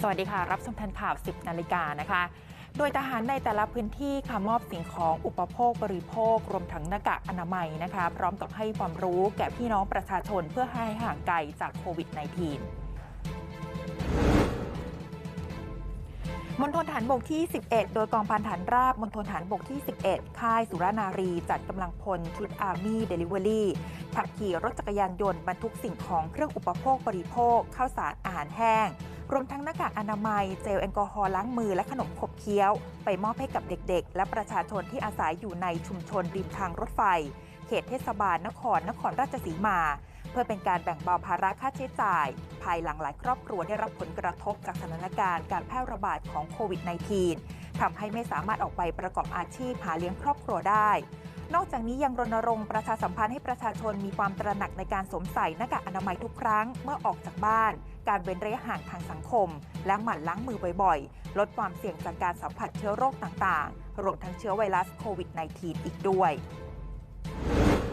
สวัสดีค่ะ รับชมทันข่าว 10 นาฬิกานะคะ โดยทหารในแต่ละพื้นที่ค่ะมอบสิ่งของอุปโภคบริโภค รวมทั้งหน้ากากอนามัยนะคะ พร้อมกับให้ความรู้แก่พี่น้องประชาชนเพื่อให้ห่างไกลจากโควิด -19 มณฑลฐานบกที่ 11 โดยกองพันฐานราบมณฑลฐานบกที่ 11 ค่ายสุรานารี จัดกำลังพลชุดอาร์มี่เดลิเวอรี่ขับขี่รถจักรยานยนต์บรรทุกสิ่งของเครื่องอุปโภคบริโภคข้าวสารอาหารแห้ง รวมทั้งหน้ากากอนามัย เจลแอลกอฮอล์ล้างมือและขนมขบเคี้ยว ไปมอบให้กับเด็กๆ และประชาชนที่อาศัยอยู่ในชุมชนริมทางรถไฟ เขตเทศบาลนครนครราชสีมา เพื่อเป็นการแบ่งเบาภาระค่าใช้จ่าย ภายหลังหลายครอบครัวได้รับผลกระทบจากสถานการณ์การแพร่ระบาดของโควิด -19 ทำให้ไม่สามารถออกไปประกอบอาชีพหาเลี้ยงครอบครัวได้ นอกจากนี้ยังรณรงค์ประชาสัมพันธ์ให้ประชาชนมีความตระหนักในการสวมใส่หน้ากากอนามัยทุกครั้งเมื่อออกจากบ้าน การเว้นระยะห่างทางสังคม และหมั่นล้างมือบ่อยๆ ลดความเสี่ยงจากการสัมผัสเชื้อโรคต่างๆ รวมทั้งเชื้อไวรัสโควิด -19 อีกด้วย